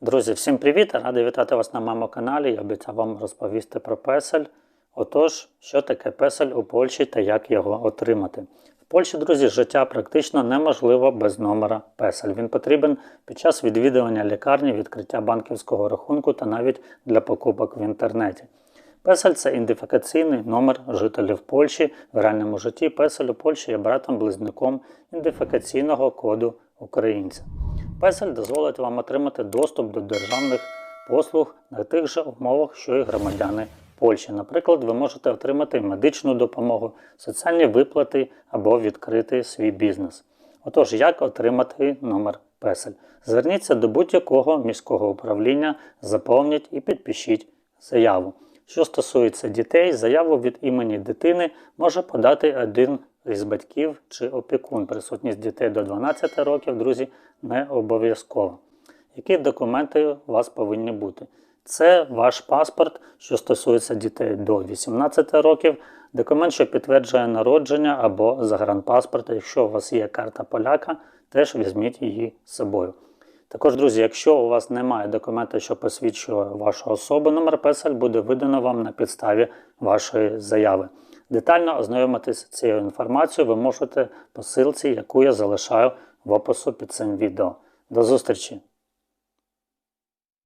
Друзі, всім привіт! Радий вітати вас на моєму каналі. Я обіцяв вам розповісти про песель. Отож, що таке песель у Польщі та як його отримати. В Польщі, друзі, життя практично неможливо без номера песель. Він потрібен під час відвідування лікарні, відкриття банківського рахунку та навіть для покупок в інтернеті. Песель це ідентифікаційний номер жителів Польщі. В реальному житті песель у Польщі є братом-близнюком ідентифікаційного коду українця. Песель дозволить вам отримати доступ до державних послуг на тих же умовах, що і громадяни Польщі. Наприклад, ви можете отримати медичну допомогу, соціальні виплати або відкрити свій бізнес. Отож, як отримати номер песель? Зверніться до будь-якого міського управління, заповніть і підпишіть заяву. Що стосується дітей, заяву від імені дитини може подати один із батьків чи опікун. Присутність дітей до 12 років, друзі, не обов'язково. Які документи у вас повинні бути? Це ваш паспорт, що стосується дітей до 18 років, документ, що підтверджує народження або загранпаспорт. Якщо у вас є карта поляка, теж візьміть її з собою. Також, друзі, якщо у вас немає документа, що посвідчує вашу особу, номер песель буде видано вам на підставі вашої заяви. Детально ознайомитися цією інформацією ви можете по ссылці, яку я залишаю в опису під цим відео. До зустрічі!